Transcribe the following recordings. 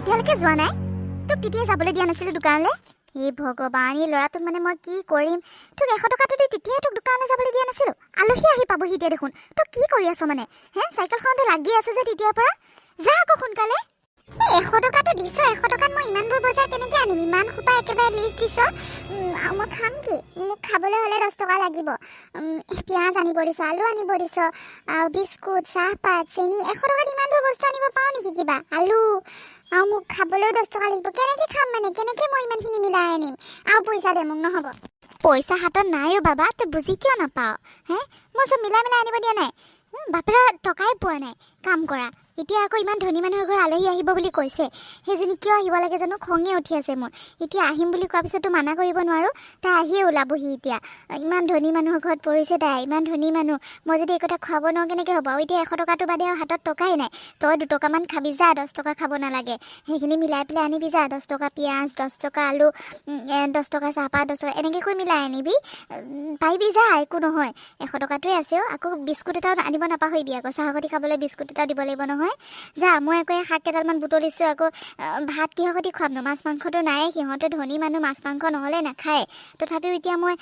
এতিয়ালৈকে যোৱা নাই? তোক তেতিয়াই যাবলৈ দিয়া নাছিলোঁ দোকানলৈ? এই ভগৱান এই ল'ৰাটোক মানে মই কি কৰিম? তোক এশ টকাটো দি তেতিয়াই তোক দোকানলৈ যাবলৈ দিয়া নাছিলোঁ। আলহী আহি পাবহি এতিয়া দেখোন। তই কি কৰি আছ মানে? হে চাইকেলখনতে লাগি আছো যে তেতিয়াৰ পৰা? যা আকৌ সোনকালে। এই এশ টকাটো দিছ এশ টকাত মই ইমানবোৰ বজাৰ কেনেকৈ আনিম? ইমান সোপা একেবাৰে লিষ্ট দিছ। মই খাম কি? মোক খাবলৈ হ'লে দহ টকা লাগিব। পিঁয়াজ আনিব দিছ আলু আনিব দিছ বিস্কুট চাহপাত চেনি এশ টকাত ইমানবোৰ বস্তু আনিব পাৰোঁ নেকি কিবা? আলু আৰু মোক খাবলৈও দহ টকা লাগিব। কেনেকৈ খাম মানে? কেনেকৈ মই ইমানখিনি মিলাই আনিম? আৰু পইচা দে মোক নহ'ব। পইচা হাতত নাই অ' বাবা তই বুজি কিয় নাপাৱ? হে? মই চব মিলাই মিলাই আনিব দিয়া নাই। বাপেৰে টকাই পোৱা নাই। কাম কৰা। এতিয়া আকৌ ইমান ধনী মানুহৰ ঘৰ আলহী আহিব বুলি কৈছে। সেইজনী কিয় আহিব লাগে জানো? খঙে উঠি আছে মোৰ। এতিয়া আহিম বুলি কোৱাৰ পিছতো মানা কৰিব নোৱাৰোঁ। তাই আহিয়ে ওলাবহি এতিয়া। ইমান ধনী মানুহৰ ঘৰত পৰিছে তাই। ইমান ধনী মানুহ। মই যদি এই কথা খুৱাব নোৱাৰোঁ কেনেকৈ হ'ব? আৰু এতিয়া এশ টকাটো বাদে আৰু হাতত টকাই নাই। তই দুটকামান খাবি যা দহ টকা খাব নালাগে। সেইখিনি মিলাই পেলাই আনিবি যা। দহ টকা পিঁয়াজ দহ টকা আলু দহ টকা চাহপাত দহ টকা এনেকৈ কৰি মিলাই আনিবি। পাৰিবি যা একো নহয়। এশ টকাটোৱে আছে আকৌ বিস্কুট এটাও আনিব নাপাহৰিবি আকৌ। চাহৰ সৈতে খাবলৈ বিস্কুট এটাও দিব লাগিব নহয়। যা মই আকৌ এই শাক কেইডালমান বুটলিছোঁ আকৌ ভাত কিহৰ সৈতে খুৱাম নো? মাছ মাংসটো নায়ে সিহঁতে ধনী মানুহ মাছ মাংস নহ'লে নাখায়। তথাপিও এতিয়া মই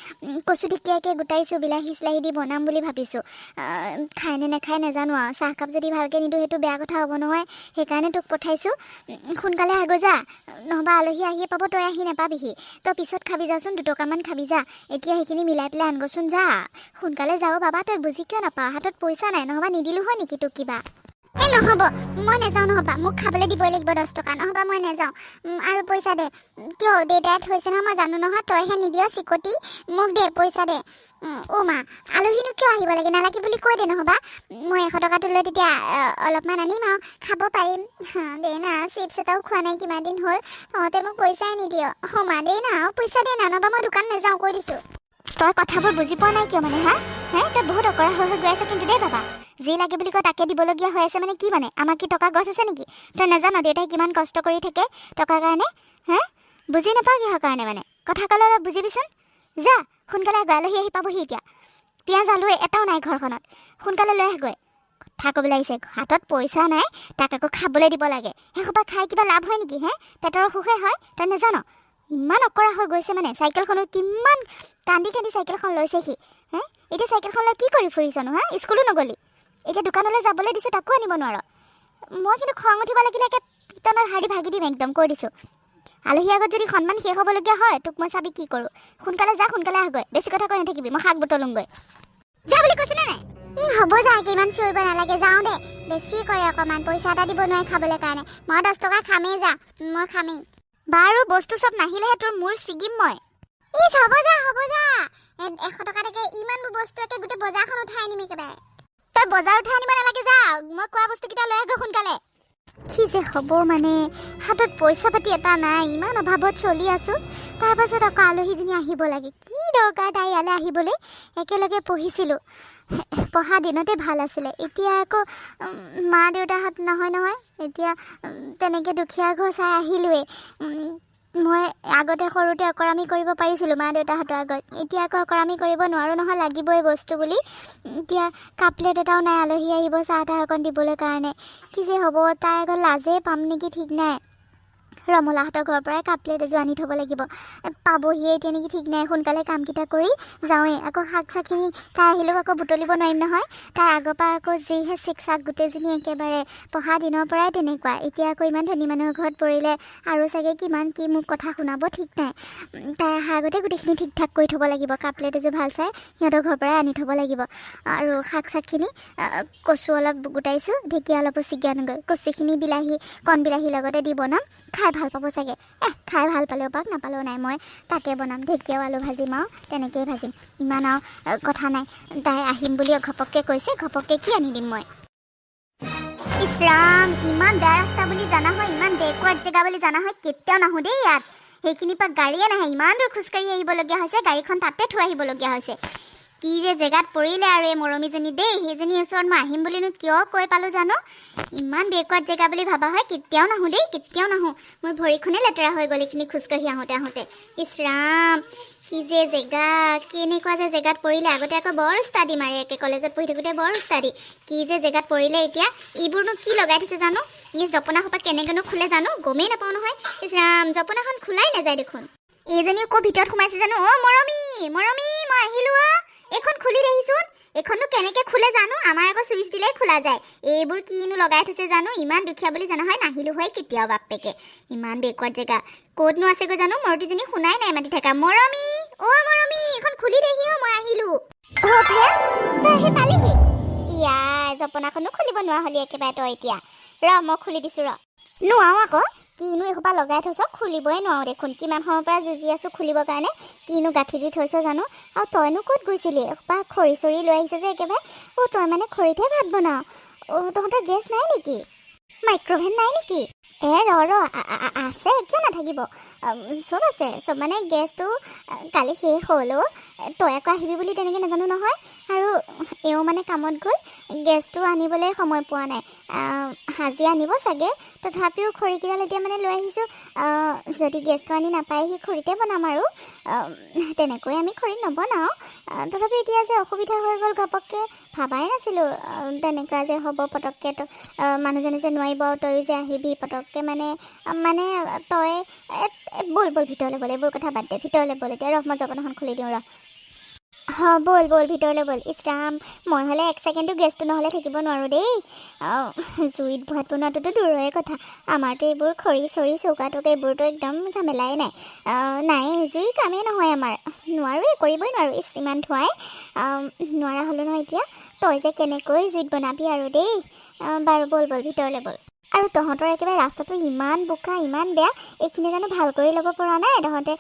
কচু ঢেকীয়াকৈ গোটাইছোঁ বিলাহী চিলাহী দি বনাম বুলি ভাবিছোঁ। আহ, খায় নে নাখায় নাজানো আৰু। চাহকাপ যদি ভালকৈ নিদিওঁ সেইটো বেয়া কথা হ'ব নহয়। সেইকাৰণে তোক পঠাইছোঁ। সোনকালে আগৈ যা। নহ'বা আলহী আহিয়ে পাব তই আহি নাপাবিহি। তই পিছত খাবি যাচোন দুটকামান খাবি যা। এতিয়া সেইখিনি মিলাই পেলাই আনগৈচোন যা। সোনকালে যাওঁ বাবা তই বুজি কিয় নাপাৱ? হাতত পইচা নাই নহ'বা নিদিলোঁ হয় নেকি তোক কিবা? এই নহ'ব। মই নাযাওঁ নহ'বা। মোক খাবলৈ দিবই লাগিব দহ টকা। নহ'বা মই নাযাওঁ। আৰু পইচা দে। কিয়? দেউতাই থৈছে নহয় মই জানো নহয়। তইহে নিদিয় চিকটি। মোক দে পইচা দে। অ' মা আলহীনো কিয় আহিব লাগে? নালাগে বুলি কৈ দে নহ'বা। মই এশ টকাটো লৈ তেতিয়া অলপমান আনিম আৰু খাব পাৰিম। দে না চিপছ এটাও খোৱা নাই কিমান দিন হ'ল। তহঁতে মোক পইচাই নিদিয়। অ' মা দে না পইচা দে না নহ'বা মই দোকান নাযাওঁ কৈ দিছোঁ। তই কথাবোৰ বুজি পোৱা নাই কিয় মানে হা? হে তই বহুত অকৰা হৈ হৈ গৈ আছ কিন্তু দেই বাবা। যি লাগে বুলি কয় তাকে দিবলগীয়া হৈ আছে মানে কি মানে? আমাৰ কি টকা গছ আছে নেকি? তই নাজান দেউতাই কিমান কষ্ট কৰি থাকে টকাৰ কাৰণে, হে? বুজি নাপাওঁ কিহৰ কাৰণে মানে? কথা ক'লে অলপ বুজিবিচোন। যা, সোনকালে গৈ আলহী আহি পাবহি এতিয়া। পিঁয়াজ, আলু এটাও নাই ঘৰখনত। সোনকালে লৈ আহগৈ। কথা ক'বলৈ আহিছে, হাতত পইচা নাই, তাক আকৌ খাবলৈ দিব লাগে। সেইসোপা খাই কিবা লাভ হয় নেকি, হে? পেটৰ অসুখে হয়, তই নাজান। ইমান অকৰা হৈ গৈছে মানে চাইকেলখনো কিমান কান্দি কান্দি চাইকেলখন লৈছে সি হে? এতিয়া চাইকেলখন লৈ কি কৰি ফুৰিছনো, হা? স্কুলো নগলি। এতিয়া দোকানলৈ যাবলৈ দিছোঁ তাকো আনিব নোৱাৰ। মই কিন্তু খং উঠিব লাগিলে একে পিতনত হাৰি ভাগি দিম একদম কৈ দিছোঁ। আলহী আগত যদি সন্মান শেষ হ'বলগীয়া হয় তোক মই চাবি কি কৰোঁ। সোনকালে যা সোনকালে আহগৈ। বেছি কথা কৈ নাথাকিবি মই শাক বুটলোংগৈ। যা বুলি কৈছিলে নাই হ'ব যা কিমান চিঞৰিব নালাগে যাওঁ দে। বেছি কৰে অকণমান পইচা এটা দিব নোৱাৰে খাবলৈ কাৰণে। মই দহ টকা খামেই যা মই খামেই। বাৰু বস্তু চব নাহিলেহে তোৰ মূৰ ছিগিম মই। ইছ হ'ব যা হ'ব যা। এশ টকা থাকে ইমানবোৰ বস্তু একে গোটেই বজাৰখন উঠাই আনিম একেবাৰে। তই বজাৰ উঠাই আনিব নালাগে যা। মই কোৱা বস্তুকেইটা লৈ আহগৈ সোনকালে। কি যে হ'ব মানে হাতত পইচা পাতি এটা নাই ইমান অভাৱত চলি আছোঁ। তাৰ পাছত আকৌ আলহীজনী আহিব লাগে। কি দৰকাৰ তাই ইয়ালৈ আহিবলৈ? একেলগে পঢ়িছিলোঁ। পঢ়া দিনতে ভাল আছিলে। এতিয়া আকৌ মা দেউতাহঁত নহয় নহয়। এতিয়া তেনেকৈ দুখীয়া ঘৰ চাই আহিলোৱেই। মই আগতে সৰুতে অকৰামি কৰিব পাৰিছিলোঁ মা দেউতাহঁতৰ আগত। এতিয়া আকৌ অকৰামি কৰিব নোৱাৰোঁ নহয় লাগিবই বস্তু বুলি। এতিয়া কাপ প্লেট এটাও নাই আলহী আহিব চাহ তাহ অকণ দিবলৈ কাৰণে। কি যে হ'ব তাই আগত লাজেই পাম নেকি ঠিক নাই। ৰমলাহঁতৰ ঘৰৰ পৰাই কাপ প্লেট এযোৰ আনি থ'ব লাগিব। পাবহিয়ে এতিয়া নেকি ঠিক নাই সোনকালে কামকেইটা কৰি যাওঁৱেই আকৌ শাক চাকখিনি তাই আহিলেও আকৌ বুটলিব নোৱাৰিম নহয়। তাই আগৰ পৰা আকৌ যিহে চিকচাক গোটেইজনী একেবাৰে পঢ়া দিনৰ পৰাই তেনেকুৱা। এতিয়া আকৌ ইমান ধনী মানুহৰ ঘৰত পৰিলে আৰু চাগে কিমান কি মোক কথা শুনাব ঠিক নাই। তাই অহাৰ আগতে গোটেইখিনি ঠিক ঠাক কৰি থ'ব লাগিব। কাপ প্লেট এযোৰ ভাল চাই সিহঁতৰ ঘৰৰ পৰাই আনি থ'ব লাগিব। আৰু শাক চাকখিনি কচু অলপ গোটাইছোঁ ঢেকীয়া অলপো আনোগৈ কচুখিনি বিলাহী কণ বিলাহীৰ লগতে দি বনাম। খাই ভাল পাব চাগে। এহ খাই ভাল পালেও পাওক নাপালেও নাই। মই তাকে বনাম। ঢেকীয়াও আলু ভাজিম আৰু তেনেকৈয়ে ভাজিম। ইমান আৰু কথা নাই। তাই আহিম বুলি ঘপককৈ কৈছে। ঘপককৈ কি আনি দিম মই? ইছৰাম ইমান বেয়া ৰাস্তা বুলি জানা হয় ইমান বেকৱাৰ্ড জেগা বুলি জানা হয় কেতিয়াও নাহোঁ দেই ইয়াত। সেইখিনিৰ পৰা গাড়ীয়ে নাহে। ইমান দূৰ খোজকাঢ়ি আহিবলগীয়া হৈছে গাড়ীখন তাতে থৈ আহিবলগীয়া হৈছে। কি যে জেগাত পৰিলে আৰু এই মৰমীজনী দেই সেইজনীৰ ওচৰত মই আহিম বুলিনো কিয় কৈ পালোঁ জানো? ইমান বেকৱাৰ্ড জেগা বুলি ভাবা হয় কেতিয়াও নাহোঁ দেই কেতিয়াও নাহোঁ। মোৰ ভৰিখনেই লেতেৰা হৈ গ'ল এইখিনি খোজকাঢ়ি আহোঁতে আহোঁতে। ইছ ৰাম কি যে জেগা কেনেকুৱা যে জেগাত পৰিলে। আগতে আকৌ বৰ উস্তাদি মাৰে একে কলেজত পঢ়ি থাকোঁতে বৰ উস্তাদি কি যে জেগাত পৰিলে এতিয়া এইবোৰনো কি লগাই থৈছে জানো? এই জপনা সোপা কেনেকৈনো খোলে জানো? গমেই নাপাওঁ নহয়। ইছ ৰাম জপনাখন খোলাই নাযায় দেখোন। এইজনী আকৌ ভিতৰত সোমাইছে জানো? অ মৰমী মৰমী মই আহিলোঁ অ। এইখন খুলি দেখিছোন এইখননো কেনেকৈ খোলে জানো? আমাৰ আকৌ চুইচ দিলেই খোলা যায়। এইবোৰ কিনো লগাই থৈছে জানো? ইমান দুখীয়া বুলি জানা হয় নাহিলোঁ হয় কেতিয়াও বাপেকে। ইমান বেকৱাৰ্ড জেগা। ক'তনো আছেগৈ জানো? মৰটিজনী শুনাই নাই মাতি থাকা। মৰমী! অ মৰমী! এইখন খুলি দেহি অ মই আহিলোঁ। ইয়া জপনাখনো খুলিব নোৱাৰা হলি একেবাৰে তই এতিয়া। ৰ মই খুলি দিছোঁ ৰ। নোৱাৰো আকৌ। কিনো এসোপা লগাই থৈছ খুলিবই নোৱাৰো দেখোন। কিমান সময়ৰ পৰা যুঁজি আছোঁ খুলিবৰ কাৰণে কিনো গাঁঠি দি থৈছ জানো? আৰু তইনো ক'ত গৈছিলি? এসোপা খৰি চৰি লৈ আহিছে যে একেবাৰে। অ' তই মানে খৰিতহে ভাত বনাৱ অ' তহঁতৰ গেছ নাই নেকি? মাইক্ৰ'ভেন নাই নেকি? এ ৰ ৰ আছে কিয় নাথাকিব? চব আছে চব মানে গেছটো কালি শেষ হ'ল তই আকৌ আহিবি বুলি তেনেকৈ নাজানো নহয় আৰু এওঁ মানে কামত গ'ল গেছটো আনিবলৈ সময় পোৱা নাই সাজি আনিব চাগে তথাপিও খৰিকেইডাল এতিয়া মানে লৈ আহিছোঁ আহ, যদি গেছটো আনি নাপায় সি খৰিতে বনাম আৰু তেনেকৈ আমি খৰিত নবনাওঁ তথাপি এতিয়া যে অসুবিধা হৈ গ'ল ঘপককৈ ভাবাই নাছিলোঁ তেনেকুৱা যে হ'ব পটককৈ মানুহজনে যে নোৱাৰিব তয়ো যে আহিবি পটককৈ মানে মানে তই ব'ল ব'ল ভিতৰলৈ ব'ল এইবোৰ কথা বাদ দে ভিতৰলৈ ব'ল এতিয়া ৰহ মই জপনাখন খুলি দিওঁ ৰ হ ব'ল ব'ল ভিতৰলৈ ব'ল ইছৰাম মই হ'লে এক ছেকেণ্ডো গেছটো নহ'লে থাকিব নোৱাৰোঁ দেই। জুইত ভাত বনোৱাটোতো দূৰৰে কথা আমাৰতো এইবোৰ খৰি চৰি চৌকা টৌকা এইবোৰতো একদম ঝামেলাই নাই। নাই জুইৰ কামেই নহয় আমাৰ নোৱাৰোৱেই কৰিবই নোৱাৰোঁ ইছ ইমান ধোৱাই। নোৱাৰা হ'লোঁ নহয় এতিয়া তই যে কেনেকৈ জুইত বনাবি আৰু দেই। বাৰু ব'ল ব'ল ভিতৰলৈ ব'ল। আৰু তহঁতৰ একেবাৰে ৰাস্তাটো ইমান বোকা ইমান বেয়া এইখিনি জানো ভাল কৰি ল'ব পৰা নাই? তহঁতে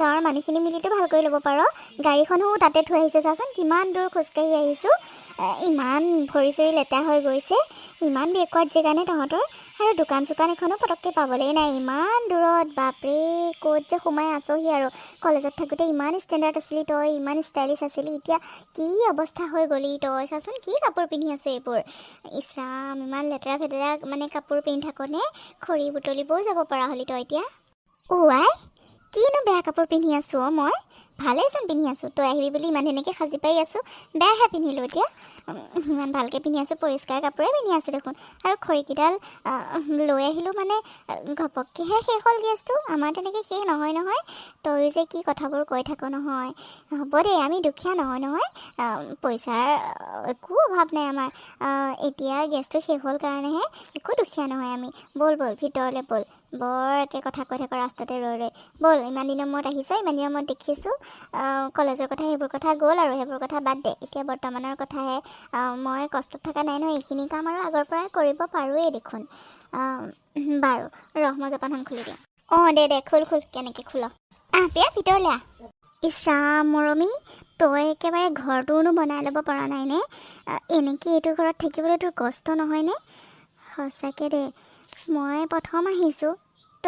গাঁৱৰ মানুহখিনি মিলিতো ভাল কৰি ল'ব পাৰ। গাড়ীখনো তাতে থৈ আহিছোঁ চাচোন কিমান দূৰ খোজকাঢ়ি আহিছোঁ। আহ, ইমান ভৰি চৰি লেতেৰা হৈ গৈছে। ইমান বেকৱাৰ্ড জেগা নে তহঁতৰ? আৰু দোকান চোকান এখনো পটককৈ পাবলেই নাই। ইমান দূৰত বাপৰে ক'ত যে সোমাই আছহি আৰু। কলেজত থাকোঁতে ইমান ষ্টেণ্ডাৰ্ড আছিলি তই ইমান ষ্টাইলিছ আছিলি এতিয়া কি অৱস্থা হৈ গ'লি তই? চাচোন কি কাপোৰ পিন্ধি আছ এইবোৰ? ইছৰাম ইমান লেতেৰা ফেতেৰা মানে কাপোৰ পিন্ধি থাকোঁতে খৰি বুটলিবও যাব পৰা হ'লি তই এতিয়া। ওৱাই কিনো বেয়া কাপোৰ পিন্ধি আছোঁ অ' মই। ভালেইচোন পিন্ধি আছোঁ। তই আহিবি বুলি ইমান ধুনীয়াকৈ সাজি পাৰি আছোঁ। বেয়াহে পিন্ধিলোঁ এতিয়া। ইমান ভালকৈ পিন্ধি আছোঁ পৰিষ্কাৰ কাপোৰে পিন্ধি আছোঁ দেখোন। আৰু খৰিকেইডাল লৈ আহিলোঁ মানে ঘপককৈহে শেষ হ'ল গেছটো। আমাৰ তেনেকৈ শেষ নহয় নহয়। তয়ো যে কি কথাবোৰ কৈ থাক নহয়। হ'ব দেই আমি দুখীয়া নহয় নহয়। পইচাৰ একো অভাৱ নাই আমাৰ। এতিয়া গেছটো শেষ হ'ল কাৰণেহে একো দুখীয়া নহয় আমি। ব'ল ব'ল ভিতৰলৈ ব'ল। বৰ একে কথা কৈ থাক ৰাস্তাতে ৰৈ ৰৈ। ব'ল ইমান দিনৰ মূৰত আহিছ ইমান দিনৰ মূৰত দেখিছোঁ। কলেজৰ কথা সেইবোৰ কথা গ'ল আৰু সেইবোৰ কথা বাদ দে। এতিয়া বৰ্তমানৰ কথাহে মই কষ্টত থকা নাই নহয় এইখিনি কাম আৰু আগৰ পৰাই কৰিব পাৰোঁৱেই দেখোন। বাৰু ৰহ মই জপানখন খুলি দিওঁ। অঁ দে দে খোল খোল কেনেকৈ খোল। আহ ভিতৰলৈ আহ ইছৰাম মৰমী তই একেবাৰে ঘৰটোনো বনাই ল'ব পৰা নাই নে? আহ, এনেকৈ এইটো ঘৰত থাকিবলৈ তোৰ কষ্ট নহয়নে? সঁচাকৈ দে মই প্ৰথম আহিছোঁ।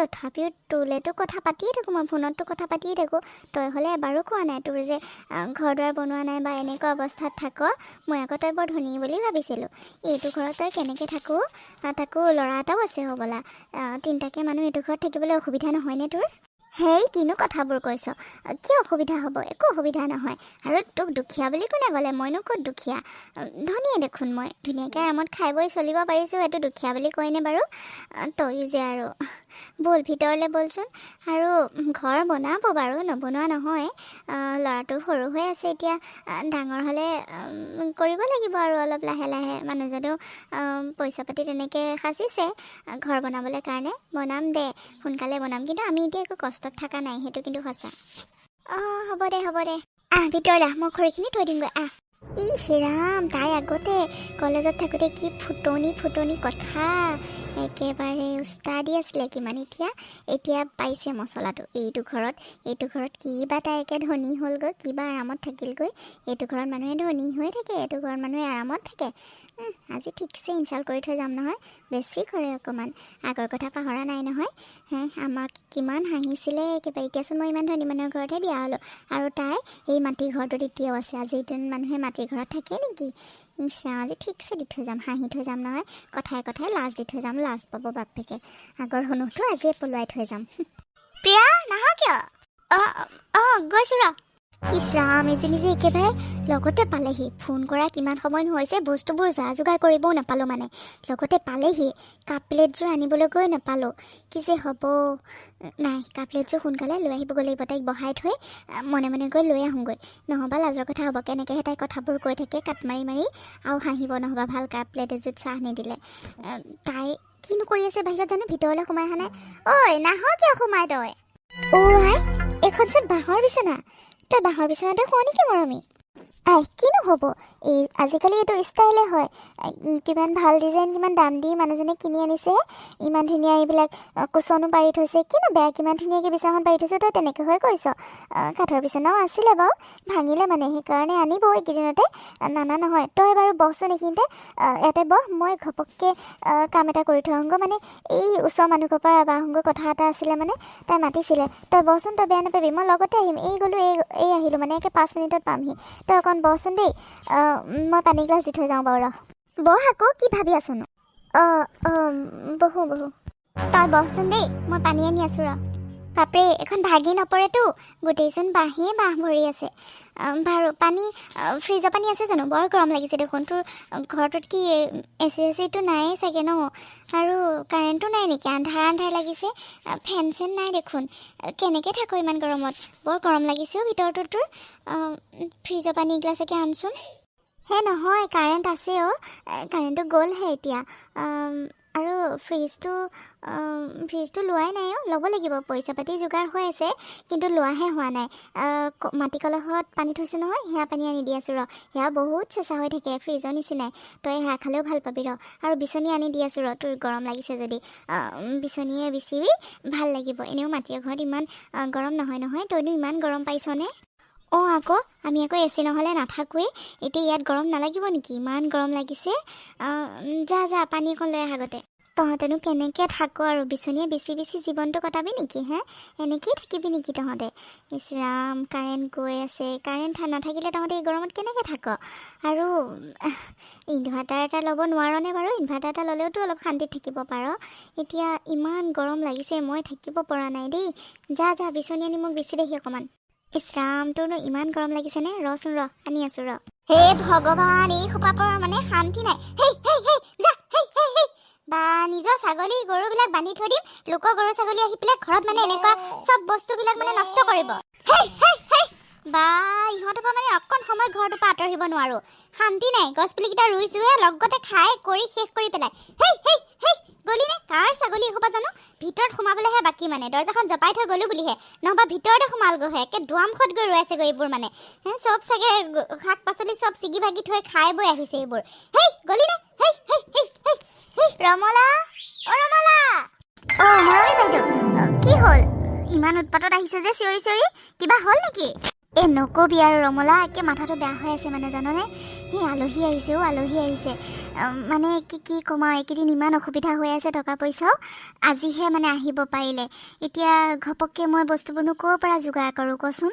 তথাপিও তোলেতো কথা পাতিয়ে থাকোঁ মই ফোনততো কথা পাতিয়ে থাকোঁ। তই হ'লে এবাৰো কোৱা নাই তোৰ যে ঘৰ দুৱাৰ বনোৱা নাই বা এনেকুৱা অৱস্থাত থাক মই আকৌ তই বৰ ধনী বুলি ভাবিছিলোঁ। এইটো ঘৰত তই কেনেকৈ থাকোঁ? তাকো ল'ৰা এটাও আছে হ'বলা। তিনিটাকৈ মানুহ এইটো ঘৰত থাকিবলৈ অসুবিধা নহয়নে তোৰ? হেই কিনো কথাবোৰ কৈছ? আহ, কি অসুবিধা হ'ব? একো অসুবিধা নহয়। আৰু তোক দুখীয়া বুলি কোনে ক'লে? মইনো ক'ত দুখীয়া? ধনীয়ে দেখোন মই। ধুনীয়াকৈ আৰামত খাই বৈ চলিব পাৰিছোঁ এইটো দুখীয়া বুলি কয়নে বাৰু? তয়ো যে আৰু। ব'ল ভিতৰলৈ ব'লচোন। আৰু ঘৰ বনাব বাৰু নবনোৱা নহয়। ল'ৰাটো সৰু হৈ আছে এতিয়া। ডাঙৰ হ'লে কৰিব লাগিব আৰু অলপ লাহে লাহে। মানুহজনেও পইচা পাতি তেনেকৈ সাঁচিছে। ঘৰ বনাবলৈ কাৰণে। বনাম দে। সোনকালে বনাম। কিন্তু আমি এতিয়া একো কষ্টত থকা নাই সেইটো কিন্তু সঁচা। অঁ হ'ব দে হ'ব দে। আহ ভিতৰলৈ আহ মই খৰিখিনি থৈ দিমগৈ আহ। ই ৰাম তাই আগতে কলেজত থাকোঁতে কি ফুটনি ফুটনি কথা। একেবাৰে উস্তাদি আছিলে কিমান এতিয়া। এতিয়া পাইছে মচলাটো। এইটো ঘৰত এইটো ঘৰত কিবা তাই একে ধনী হ'লগৈ কিবা আৰামত থাকিলগৈ। এইটো ঘৰত মানুহে ধনী হৈ থাকে এইটো ঘৰত মানুহে আৰামত থাকে। আজি ঠিকছে ইনচাল্ট কৰি থৈ যাম নহয় বেছি কৰে অকণমান আগৰ কথা পাহৰা নাই নহয়। হে আমাক কিমান হাঁহিছিলে একেবাৰে। এতিয়াচোন মই ইমান ধনী মানুহৰ ঘৰতহে বিয়া হ'লোঁ। আৰু তাই এই মাটিৰ ঘৰটোত এতিয়াও আছে। আজিৰ দিন মানুহে মাটিৰ ঘৰত থাকে নেকি? নিশ্চয় আজি ঠিকছে দি থৈ যাম। হাঁহি থৈ যাম নহয় কথাই কথাই লাজ দি থৈ যাম। লাজ পাব বাপেকে। আগৰ শুনোতো আজিয়ে পলুৱাই থৈ যাম। প্ৰিয়া নাহ কিয়? অঁ অঁ গৈছোঁ ৰ। ইছৰাম এজনী যে একেবাৰে লগতে পালেহি। ফোন কৰা কিমান সময় হৈছে বস্তুবোৰ যা যোগাৰ কৰিবও নাপালোঁ মানে। লগতে পালেহি কাপ প্লেটযোৰ আনিবলৈ গৈ নাপালোঁ। কি যে হ'ব? নাই কাপ প্লেটযোৰ সোনকালে লৈ আহিবগৈ লাগিব তাইক বহাই থৈ মনে মনে গৈ লৈ আহোঁগৈ। নহ'বা লাজৰ কথা হ'ব কেনেকৈহে তাই কথাবোৰ কৈ থাকে কাট মাৰি মাৰি আৰু হাঁহিব নহ'বা ভাল কাপ প্লেট এযোৰত চাহ নিদিলে। তাই কিনো কৰি আছে বাহিৰত জানো ভিতৰলৈ সোমাই অহা নাই। ঐ নাহ কিয় সোমাই তই? অ' আই এইখনচোন বাঁহৰ বিচনা তই বাঁহৰ বিচনাতে শুৱ নেকি মৰমী আই কিনো হ'ব। এই আজিকালি এইটো ষ্টাইলে হয়। কিমান ভাল ডিজাইন কিমান দাম দি মানুহজনে কিনি আনিছে। ইমান ধুনীয়া এইবিলাক কুচনো পাৰি থৈছে। কিনো বেয়া কিমান ধুনীয়াকৈ বিচনাখন পাৰি থৈছে তই তেনেকৈ হৈ আহ, কাঠৰ বিচনাও আছিলে বাৰু ভাঙিলে মানে সেইকাৰণে আনিব এইকেইদিনতে। নানা নহয় তই বাৰু বহচোন এইখিনিতে। ইয়াতে বহ মই ঘপককৈ কাম এটা কৰি থৈ আহোঁগৈ। মানে এই ওচৰৰ মানুহৰ পৰা বাহঁগৈ কথা এটা আছিলে মানে তাই মাতিছিলে। তই বহচোন তই বেয়া নাপাবি মই লগতে আহিম। এই গ'লোঁ এই এই আহিলোঁ মানে একে পাঁচ মিনিটত পামহি। তই অকণ বহচোন দেই। মই পানী গিলাচ দি থৈ যাওঁ বাৰু ৰ। বহ আকৌ কি ভাবি আছোনো? অঁ অঁ বহো বহো। তই বহচোন দেই মই পানী আনি আছোঁ ৰ। বাপৰে এখন ভাগি নপৰেতো গোটেইচোন বাঁহেই বাঁহ ভৰি আছে। বাৰু পানী ফ্ৰিজৰ পানী আছে জানো? বৰ গৰম লাগিছে দেখোন তোৰ ঘৰটোত কি এ চি এ চিটো নায়েই চাগে ন? আৰু কাৰেণ্টটো নাই নেকি? আন্ধাৰ আন্ধাৰ লাগিছে। ফেন চেন নাই দেখোন। কেনেকৈ থাকোঁ ইমান গৰমত? বৰ গৰম লাগিছে অ' ভিতৰটোত তোৰ। ফ্ৰিজৰ পানী এগিলাচকে আনচোন। হে নহয় কাৰেণ্ট আছে অ' কাৰেণ্টটো গ'লহে এতিয়া। আৰু ফ্ৰিজটো ফ্ৰিজটো লোৱাই নাই অ' ল'ব লাগিব। পইচা পাতি যোগাৰ হৈ আছে কিন্তু লোৱাহে হোৱা নাই। মাটি কলহত পানী থৈছোঁ নহয় সেয়া পানী আনি দি আছোঁ ৰ। সেয়া বহুত চেঁচা হৈ থাকে ফ্ৰিজৰ নিচিনাই। তই সেয়া খালেও ভাল পাবি ৰ। আৰু বিচনী আনি দি আছোঁ ৰ তোৰ গৰম লাগিছে যদি। বিচনীয়ে বিচিবি ভাল লাগিব। এনেও মাটিৰ ঘৰত ইমান গৰম নহয় নহয়। তইনো ইমান গৰম পাইছনে? অঁ আকৌ আমি আকৌ এ চি নহ'লে নাথাকোৱেই। এতিয়া ইয়াত গৰম নালাগিব নেকি? ইমান গৰম লাগিছে। যা যা পানী এখন লৈ আগতে। তহঁতেনো কেনেকৈ থাক আৰু বিচনীয়ে বেছি বেছি জীৱনটো কটাবি নেকি হে? এনেকেই থাকিবি নেকি তহঁতে? ইছ ৰাম কাৰেণ্ট গৈ আছে। কাৰেণ্ট নাথাকিলে তহঁতে এই গৰমত কেনেকৈ থাক? আৰু ইনভাৰ্টাৰ এটা ল'ব নোৱাৰনে বাৰু? ইনভাৰ্টাৰ এটা ল'লেওতো অলপ শান্তিত থাকিব পাৰ। এতিয়া ইমান গৰম লাগিছে মই থাকিব পৰা নাই দেই। যা যা বিচনী আনি মোক বেছি দেখি অকণমান। ইছ ৰাম তোৰনো ইমান গৰম লাগিছেনে? ৰচোন ৰ আনি আছোঁ ৰ। হে ভগৱান এই সোপাৰ পৰা মানে শান্তি নাই। হেই হেই হেই যা হেই হেই হেই বা নিজৰ ছাগলী গৰুবিলাক বান্ধি থৈ দিম লোকৰ গৰু ছাগলী আহি পেলাই ঘৰত মানে এনেকুৱা চব বস্তুবিলাক মানে নষ্ট কৰিব। হেই হেই হেই বা ইহঁতৰ পৰা মানে অকণ সময় ঘৰটোৰ পৰা আঁতৰিব নোৱাৰো। শান্তি নাই গছ পুলিকেইটা ৰুইছোহে লগতে খাই কৰি শেষ কৰি পেলাই। হেই হেই হেই গলি নে কাৰ ছাগলী এসোপা জানো? ভিতৰত সোমাবলৈহে বাকী মানে দৰ্জাখন জপাই থৈ গ'লো বুলিহে। নহবা ভিতৰতে সোমালগৈহে একে দুৱামুখত গৈ ৰৈছেগৈ এইবোৰ মানে। চব চাগে শাক পাচলি চব ছিগি ভাগি থৈ খাই বৈ আহিছে এইবোৰ। হেই গলি নে হেই হেই হেই হেই হেই। ৰমলা? অ ৰমলা? অ মৰমী বাইদেউ কি হ'ল? ইমান উৎপাতত আহিছে যে চিঞৰি চিঞৰি? কিবা হ'ল নেকি? এ নকবি আৰু ৰমলা একে মাথাটো বেয়া হৈ আছে মানে জাননে? সেই আলহী আহিছে অ' আলহী আহিছে। মানে কি কি ক'ম আৰু এইকেইদিন ইমান অসুবিধা হৈ আছে টকা পইচাও। আজিহে মানে আহিব পাৰিলে। এতিয়া ঘপককৈ মই বস্তুবোৰনো ক'ৰ পৰা যোগাৰ কৰোঁ কচোন?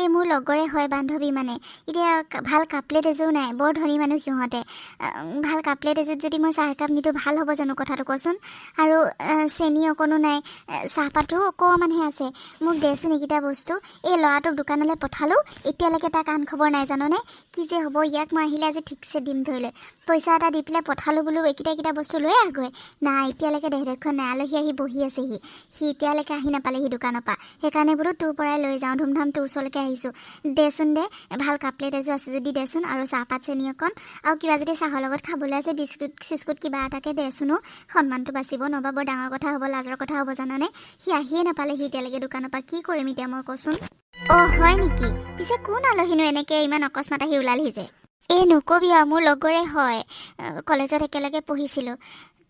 এই মোৰ লগৰে হয় বান্ধৱী মানে। এতিয়া ভাল কাপলেট এযোৰ নাই বৰ ধনী মানুহ সিহঁতে। আহ, ভাল কাপলেট এযোৰ যদি মই চাহ একাপ নিদিওঁ ভাল হ'ব জানো কথাটো কচোন? আৰু আহ, চেনি অকণো নাই আহ, চাহপাতো অকণমানহে আছে। মোক দেচোন এইকেইটা বস্তু। এই ল'ৰাটোক দোকানলৈ পঠালোঁ এতিয়ালৈকে তাৰ কাণ খবৰ নাই জাননে? কি যে হ'ব ইয়াক মই আহিলে আজি ঠিকছে দিম ধৰি লৈ। পইচা এটা দি পেলাই পঠালোঁ বোলো এইকেইটা এইকেইটা বস্তু লৈ আহগৈ। নাই এতিয়ালৈকে দেহ দেখুৱাই নাই আলহী আহি বহি আছেহি। সি এতিয়ালৈকে আহি নাপালেহি দোকানৰ পৰা। সেইকাৰণে বোলো তোৰ পৰাই লৈ যাওঁ ধুমধাম তোৰ ওচৰলৈকে আহিছোঁ। দেচোন দে ভাল কাপলেট এযোৰ আছে যদি দেচোন আৰু চাহপাত চেনি অকণ আৰু কিবা যদি চাহৰ লগত খাবলৈ আছে বিস্কুট চিস্কুট কিবা এটাকে দেচোন সন্মানটো বাচিব নহবা বৰ ডাঙৰ কথা হ'ব লাজৰ কথা হ'ব জানানে? সি আহিয়ে নাপালেহি এতিয়ালৈকে দোকানৰ পৰা কি কৰিম এতিয়া মই কচোন? অ' হয় নেকি? পিছে কোন আলহীনো এনেকৈ ইমান অকস্মাত আহি ওলালহি যে? এই নকবি আৰু মোৰ লগৰে হয়। কলেজত একেলগে পঢ়িছিলোঁ।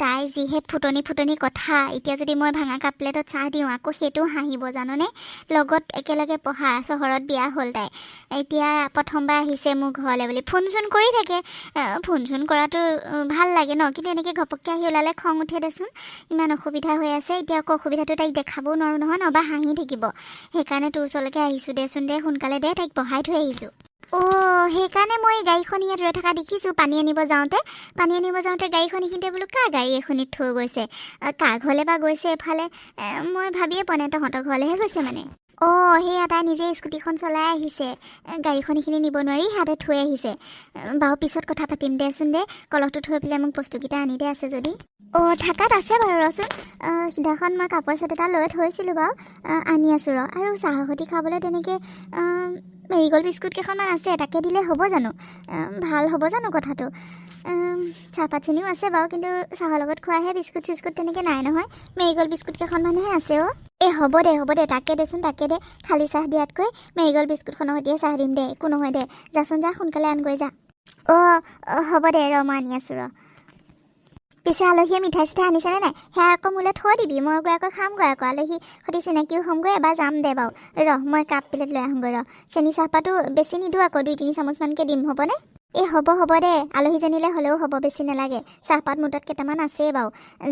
তাই যিহে ফুটনি ফুটনি কথা এতিয়া যদি মই ভাঙা কাপ প্লেটত চাহ দিওঁ আকৌ সেইটোও হাঁহিব জাননে? লগত একেলগে পঢ়া চহৰত বিয়া হ'ল তাই। এতিয়া প্ৰথমবাৰ আহিছে মোৰ ঘৰলৈ বুলি। ফোন চোন কৰি থাকে। ফোন চোন কৰাটো ভাল লাগে ন? কিন্তু এনেকৈ ঘপককৈ আহি ওলালে খং উঠে দেচোন। ইমান অসুবিধা হৈ আছে। এতিয়া আকৌ অসুবিধাটো তাইক দেখাবও নোৱাৰোঁ নহয় নহবা হাঁহি থাকিব। সেইকাৰণে তোৰ ওচৰলৈকে আহিছোঁ। দেচোন দে সোনকালে দে তাইক বহাই থৈ আহিছোঁ। সেইকাৰণে মই গাড়ীখন ইয়াত ৰৈ থকা দেখিছোঁ। পানী আনিব যাওঁতে পানী আনিব যাওঁতে গাড়ীখন এইখিনিতে বোলো কাৰ গাড়ী এখনিত থৈ গৈছে? কাৰ ঘৰলৈ বা গৈছে এফালে? মই ভাবিয়ে পোৱা নাই তহঁতৰ ঘৰলৈহে গৈছে মানে। অঁ সেয়া তাই নিজে স্কুটিখন চলাই আহিছে। গাড়ীখন এইখিনি নিব নোৱাৰি সিহঁতে থৈ আহিছে। বাৰু পিছত কথা পাতিম দেচোন দে কলহটো থৈ পেলাই মোক বস্তুকেইটা আনি দে আছে যদি। অঁ থাকাত আছে বাৰু ৰচোন। সিদিনাখন মই কাপোৰ চেট এটা লৈ থৈছিলোঁ বাৰু। আনি আছোঁ ৰ আৰু চাহৰ সৈতে খাবলৈ তেনেকৈ মেৰিগ'ল্ড বিস্কুট কেইখনমান আছে তাকে দিলে হ'ব জানো? ভাল হ'ব জানো কথাটো? চাহপাত চেনিও আছে বাৰু কিন্তু চাহৰ লগত খোৱাহে বিস্কুট চিস্কুট তেনেকৈ নাই নহয়। মেৰিগ'ল্ড বিস্কুট কেইখনমানহে আছে অ' এই হ'ব দে হ'ব দে তাকে দেচোন তাকে দে। খালী চাহ দিয়াতকৈ মেৰিগ'ল্ড বিস্কুটখনৰ সৈতে চাহ দিম দে একো নহয় দে। যাচোন যা সোনকালে আনগৈ যা। অঁ, হ'ব দে ৰ মই আনি আছোঁ ৰ। পিছে আলহীয়ে মিঠাই চিঠাই আনিছেনে নাই? সেয়া আকৌ মোলৈ থৈ দিবি মই গৈ আকৌ খামগৈ আকৌ। আলহী সৈতে চিনাকিও হ'মগৈ এবাৰ যাম দে বাৰু। ৰ মই কাপ প্লেট লৈ আহোঁগৈ ৰ চেনি চাহপাতো বেছি নিদিওঁ আকৌ দুই তিনি চামুচমানকৈ দিম হ'বনে? এই হ'ব হ'ব দে। আলহীজনীলৈ হ'লেও হ'ব বেছি নালাগে। চাহপাত মোৰ তাত কেইটামান আছেই বাৰু।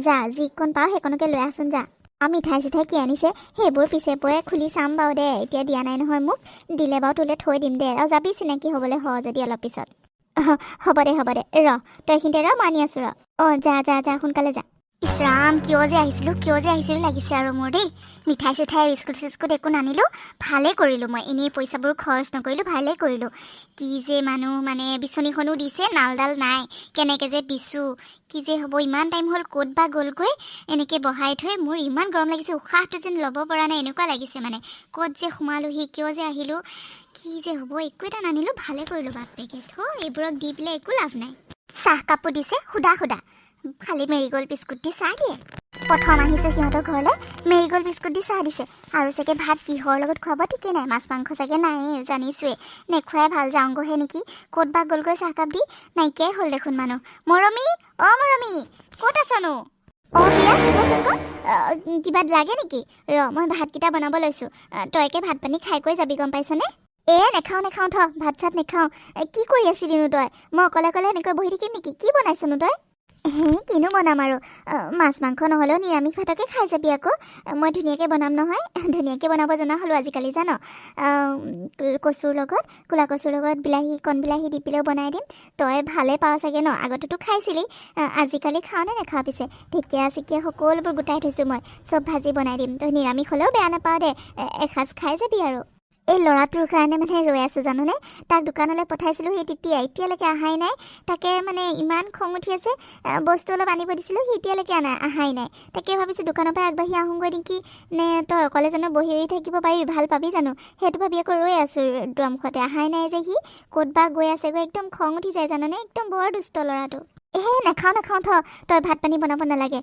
যা যিকণ পাওঁ সেইকণকে লৈ আহচোন যা। আৰু মিঠাই চিঠাই কি আনিছে? সেইবোৰ পিছে পৰে খুলি চাম বাৰু দে। এতিয়া দিয়া নাই নহয় মোক। দিলে বাৰু তোলৈ থৈ দিম দে। আৰু যাবি চিনাকি হ'বলৈ হ যদি অলপ পিছত। হ'ব দে হ'ব দে। ৰ তই এইখিনিতে ৰ মই আনি আছোঁ ৰ। অঁ যা যা যা সোনকালে যা। ইছৰাম কিয় যে আহিছিলোঁ কিয় যে আহিছিলোঁ লাগিছে আৰু মোৰ দেই। মিঠাই চিঠাই বিস্কুট চিস্কুট একো নানিলোঁ ভালেই কৰিলোঁ মই। এনেই পইচাবোৰ খৰচ নকৰিলোঁ ভালেই কৰিলোঁ। কি যে মানুহ মানে বিচনীখনো দিছে নালডাল নাই। কেনেকৈ যে বিচো কি যে হ'ব ইমান টাইম হ'ল ক'ত বা গ'লগৈ? এনেকৈ বহাই থৈ মোৰ ইমান গৰম লাগিছে উশাহটো যেন ল'ব পৰা নাই এনেকুৱা লাগিছে মানে। ক'ত যে সোমালোহি কিয় যে আহিলোঁ কি যে হ'ব একো এটা নানিলোঁ ভালে কৰিলোঁ বাপেকে। থ এইবোৰক দি পেলাই একো লাভ নাই। চাহ কাপো দিছে সুদা সুদা খালি মেৰিগ'ল্ড বিস্কুট দি চাহ দিয়ে। প্ৰথম আহিছোঁ সিহঁতৰ ঘৰলৈ মেৰিগ'ল্ড বিস্কুট দি চাহ দিছে। আৰু চাগে ভাত কিহৰ লগত খুৱাব ঠিকেই নাই মাছ মাংস চাগে নায়েই জানিছোৱেই। নেখুৱাই ভাল যাওঁগৈহে নেকি? ক'ত বা গ'লগৈ চাহকাপ দি? নাইকিয়াই হ'ল দেখোন মানুহ। মৰমী অ মৰমী ক'ত আছনো? কিবা লাগে নেকি? ৰ মই ভাতকেইটা বনাব লৈছোঁ। তইকে ভাত পানী খাই কৈ যাবি গম পাইছনে? এ নেখাওঁ নেখাওঁ থ ভাত চাত নেখাওঁ। কি কৰি আছিলিনো তই? মই অকলে অকলে এনেকৈ বহি থাকিম নেকি? কি বনাইছনো তই? কিনো বনাম আৰু। মাছ মাংস নহ'লেও নিৰামিষ ভাতকে খাই যাবি আকৌ। মই ধুনীয়াকৈ বনাম নহয়। ধুনীয়াকৈ বনাব জনা হ'লোঁ আজিকালি জান? কচুৰ লগত ক'লা কচুৰ লগত বিলাহী কণ বিলাহী দি পেলাইও বনাই দিম। তই ভালে পাৱ চাগে ন? আগতেতো খাইছিলি। আজিকালি খাওঁ নে নাখাওঁ পিছে? ঢেকীয়া চেকীয়া সকলোবোৰ গোটাই থৈছোঁ মই। চব ভাজি বনাই দিম। তই নিৰামিষ হ'লেও বেয়া নাপাৱ দে। এসাঁজ খাই যাবি আৰু। এই ল'ৰাটোৰ কাৰণে মানে ৰৈ আছোঁ জানোনে? তাক দোকানলৈ পঠাইছিলোঁ সি তেতিয়া এতিয়ালৈকে অহাই নাই। তাকে মানে ইমান খং উঠি আছে বস্তু অলপ আনিব দিছিলোঁ সি এতিয়ালৈকে আনা অহাই নাই। তাকে ভাবিছোঁ দোকানৰ পৰা আগবাঢ়ি আহোঁগৈ নেকি? নে তই অকলে জানো বহি থাকিব পাৰিবি ভাল পাবি জানো? সেইটো ভাবি আকৌ ৰৈ আছোঁ দুৱাৰমুখতে। অহাই নাই যে সি ক'ত বা গৈ আছেগৈ একদম খং উঠি যায় জাননে? একদম বৰ দুষ্ট ল'ৰাটো। হে নাখাওঁ নাখাওঁ থ। তই ভাত পানী বনাব নালাগে।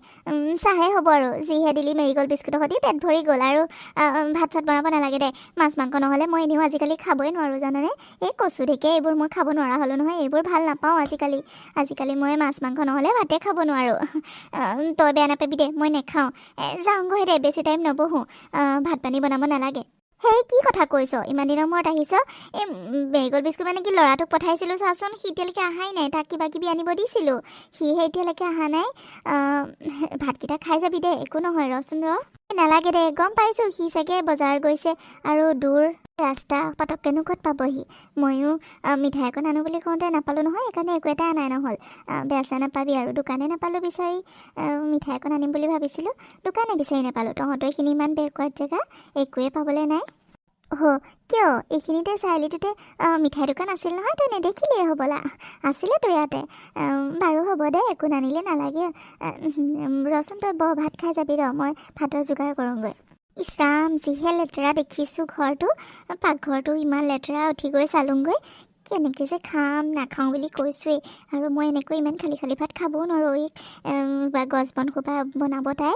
চাহে হ'ব আৰু। যিহে দিলি মেৰিগ'ল্ড বিস্কুটৰ সৈতে পেট ভৰি গ'ল আৰু ভাত চাত বনাব নালাগে দে। মাছ মাংস নহ'লে মই এনেও আজিকালি খাবই নোৱাৰোঁ জাননে? এই কচু ঢেকীয়া এইবোৰ মই খাব নোৱাৰা হ'লোঁ নহয়। এইবোৰ ভাল নাপাওঁ আজিকালি। আজিকালি মই মাছ মাংস নহ'লে ভাতে খাব নোৱাৰোঁ। তই বেয়া নাপাবি দে মই নেখাওঁ। যাওঁগৈ দে বেছি টাইম নবহোঁ। ভাত পানী বনাব নালাগে। সেই কি কথা কৈছ? ইমান দিনৰ মূৰত আহিছ? এই মেৰিগ'ল্ড বিস্কুট মানে কি ল'ৰাটোক পঠাইছিলোঁ চাচোন সি এতিয়ালৈকে অহাই নাই তাক কিবা কিবি আনিব দিছিলোঁ। সিহে এতিয়ালৈকে অহা নাই। ভাতকেইটা খাই যাবি দে একো নহয় ৰচোন ৰ। নালাগে দে গম পাইছোঁ সি চাগে বজাৰ গৈছে আৰু দূৰ ৰাস্তা পটককেনো ক'ত পাবহি। ময়ো মিঠাই অকণ আনো বুলি কওঁতে নাপালোঁ নহয় সেইকাৰণে একো এটা আনাই নহ'ল। বেয়া চেয়া নাপাবি আৰু দোকানে নাপালোঁ বিচাৰি। মিঠাই অকণ আনিম বুলি ভাবিছিলোঁ দোকানে বিচাৰি নাপালোঁ তহঁতৰ এইখিনি ইমান বেকৱাৰ্ড জেগা একোৱে পাবলৈ নাই। অহ কিয়? এইখিনিতে চাৰিআলিটোতে মিঠাই দোকান আছিল নহয় তই নেদেখিলিয়ে হ'বলা। আছিলেতো ইয়াতে। বাৰু হ'ব দে একো নানিলে নালাগে। ৰচোন তই ব ভাত খাই যাবি ৰ মই ভাতৰ যোগাৰ কৰোঁগৈ। ইছৰাম যিহে লেতেৰা দেখিছোঁ ঘৰটো পাকঘৰটো ইমান লেতেৰা উঠি গৈ চালোঁগৈ। কেনেকৈ যে খাম নাখাওঁ বুলি কৈছোৱেই। আৰু মই এনেকৈ ইমান খালী খালী ভাত খাবও নোৱাৰোঁ এই বা গছ বন সোপা বনাব তাই।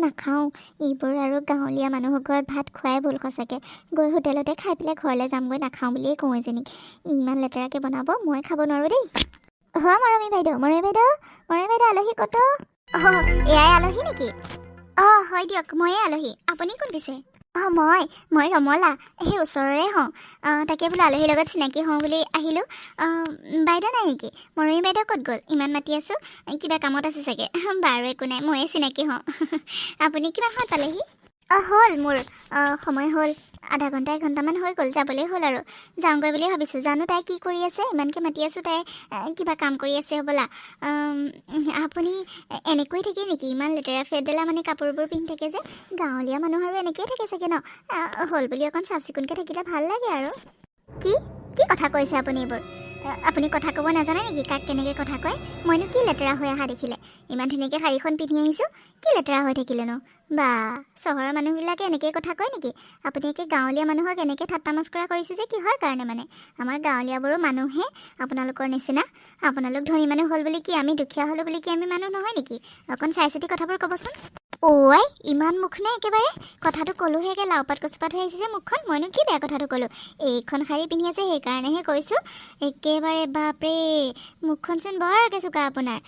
নাখাওঁ। এইবোৰ আৰু গাঁৱলীয়া মানুহৰ ঘৰত ভাত খোৱাই ভুল সঁচাকৈ। গৈ হোটেলতে খাই পেলাই ঘৰলৈ যামগৈ নাখাওঁ বুলিয়ে কওঁ এজনীক। ইমান লেতেৰাকৈ বনাব মই খাব নোৱাৰোঁ দেই। হয় মৰমী বাইদেউ মৰমী বাইদেউ মৰমী বাইদেউ আলহী ক'ত অঁ? এয়াই আলহী নেকি? অঁ হয় দিয়ক ময়ে আলহী। আপুনি কোন পিছে অঁ মই মই ৰমলা সেই ওচৰৰে হওঁ। তাকে বোলো আলহীৰ লগত চিনাকি হওঁ বুলি আহিলোঁ। বাইদেউ নাই নেকি? মৰমী বাইদেউ ক'ত গ'ল? ইমান মাতি আছোঁ। কিবা কামত আছে চাগে। বাৰু একো নাই ময়ে চিনাকি হওঁ। আপুনি কিমান সময়ত পালেহি? হ'ল মোৰ অঁ, সময় হ'ল। আধা ঘণ্টা এঘণ্টামান হৈ গ'ল যাবলৈ হ'ল আৰু। যাওঁগৈ বুলি ভাবিছোঁ। জানো তাই কি কৰি আছে? ইমানকৈ মাতি আছোঁ তাই কিবা কাম কৰি আছে হ'বলা। আপুনি এনেকৈ থাকে নেকি? ইমান লেতেৰা ফেদেলা মানে কাপোৰবোৰ পিন্ধি থাকে যে। গাঁৱলীয়া মানুহ আৰু এনেকৈয়ে থাকে চাগে ন? হ'ল বুলি অকণ চাফ চিকুণকৈ থাকিলে ভাল লাগে আৰু। কি? কি কথা কৈছে আপুনি এইবোৰ? আপুনি কথা ক'ব নাজানে নেকি? কাক কেনেকৈ কথা কয়? মইনো কি লেতেৰা হৈ অহা দেখিলে? ইমান ধুনীয়াকৈ শাড়ীখন পিন্ধি আহিছোঁ। কি লেতেৰা হৈ থাকিলেনো? বা চহৰৰ মানুহবিলাকে এনেকেই কথা কয় নেকি? আপুনি একে গাঁৱলীয়া মানুহক এনেকৈ ঠাট্টা মস্কৰা কৰিছে যে কিহৰ কাৰণে মানে? আমাৰ গাঁৱলীয়াবোৰো মানুহে আপোনালোকৰ নিচিনা। আপোনালোক ধনী মানুহ হ'ল বুলি কি আমি দুখীয়া হ'লোঁ বুলি কি আমি মানুহ নহয় নেকি? অকণ চাই চিতি কথাবোৰ ক'বচোন। ঐ ইমান মুখ নে একেবাৰে? কথাটো ক'লোহে একে লাওপাত কচুপাত হৈ আহিছে যে মুখখন মইনো কি বেয়া কথাটো ক'লোঁ? এইখন শাৰী পিন্ধি আছে সেইকাৰণেহে কৈছোঁ। একেবাৰে বাপৰে মুখখনচোন বৰকৈ চোকা আপোনাৰ।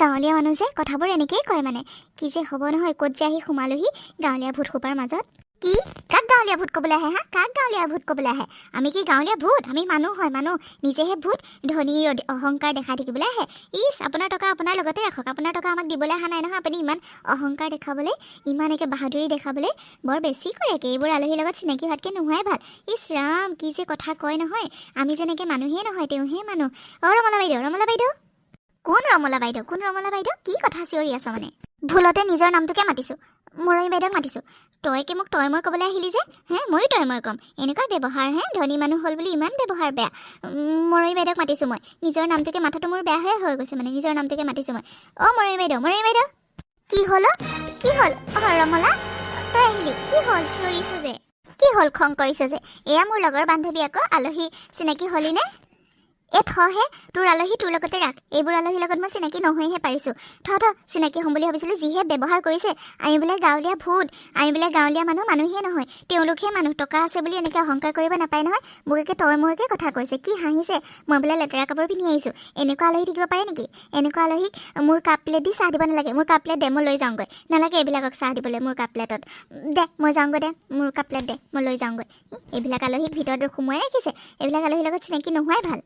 গাঁৱলীয়া মানুহ যে কথাবোৰ এনেকেই কয় মানে। কি যে হ'ব নহয় ক'ত যে আহি সোমালোহি গাঁৱলীয়া ভূত সোপাৰ মাজত। কি? কাক গাঁৱলীয়া ভূত ক'বলৈ আহে হা? কাক গাঁৱলীয়া ভূত ক'বলৈ আহে? আমি কি গাঁৱলীয়া ভূত? আমি মানুহ হয় মানুহ। নিজেহে ভূত। ধনীৰ অহংকাৰ দেখাই থাকিবলৈ আহে। ইছ আপোনাৰ টকা আপোনাৰ লগতে ৰাখক। আপোনাৰ টকা আমাক দিবলৈ অহা নাই নহয়। আপুনি ইমান অহংকাৰ দেখাবলৈ ইমান একে বাহাদুৰি দেখাবলৈ বৰ বেছি কৰে এইবোৰ আলহীৰ লগত চিনাকি হোৱাতকৈ নোহোৱাই ভাল। ইছ ৰাম কি যে কথা কয় নহয়। আমি যেনেকৈ মানুহেই নহয় তেওঁহে মানুহ। অঁ ৰমলা বাইদেউ ৰমলা বাইদেউ। কোন ৰমলা বাইদেউ? কোন ৰমলা বাইদেউ? কি কথা চিঞৰি আছ মানে? ভুলতে নিজৰ নামটোকে মাতিছোঁ। মৰমী বাইদেউক মাতিছোঁ। তইকে মোক তই মই ক'বলৈ আহিলি যে? হে ময়ো তই মই ক'ম। এনেকুৱা ব্যৱহাৰ হে ধনী মানুহ হ'ল বুলি ইমান ব্যৱহাৰ বেয়া। মৰমী বাইদেউক মাতিছোঁ মই। নিজৰ নামটোকে মাথাটো মোৰ বেয়াহে হৈ গৈছে মানে নিজৰ নামটোকে মাতিছোঁ মই। অঁ মৰমী বাইদেউ মৰমী বাইদেউ। কি হ'ল? কি হ'ল? অঁ ৰমলা তই আহিলি। কি হ'ল? চিঞৰিছোঁ যে। কি হ'ল? খং কৰিছ যে। এয়া মোৰ লগৰ বান্ধৱী আকৌ আলহী। চিনাকি হ'লি নে? এ থহে তোৰ আলহী তোৰ লগতে ৰাখ। এইবোৰ আলহীৰ লগত মই চিনাকি নহৈহে পাৰিছোঁ। থ থ চিনাকি হ'ম বুলি ভাবিছিলোঁ যিহে ব্যৱহাৰ কৰিছে আমি বোলে গাঁৱলীয়া ভূত আমি বোলে গাঁৱলীয়া মানুহ মানুহেই নহয়। তেওঁলোকহে মানুহ টকা আছে বুলি এনেকৈ অহংকাৰ কৰিব নাপায় নহয়। মোক একে তই মইকে কথা কৈছে কি হাঁহিছে। মই বোলে লেতেৰা কাপোৰ পিন্ধি আহিছোঁ। এনেকুৱা আলহী থাকিব পাৰে নেকি? এনেকুৱা আলহীক মোৰ কাপ প্লেট দি চাহ দিব নালাগে। মোৰ কাপ প্লেট দে মই লৈ যাওঁগৈ। নালাগে এইবিলাকক চাহ দিবলৈ মোৰ কাপ প্লেটত। দে মই যাওঁগৈ দে মোৰ কাপ প্লেট দে মই লৈ যাওঁগৈ। এইবিলাক আলহীক ভিতৰত সোমোৱাই ৰাখিছে। এইবিলাক আলহীৰ লগত চিনাকি নোহোৱাই ভাল।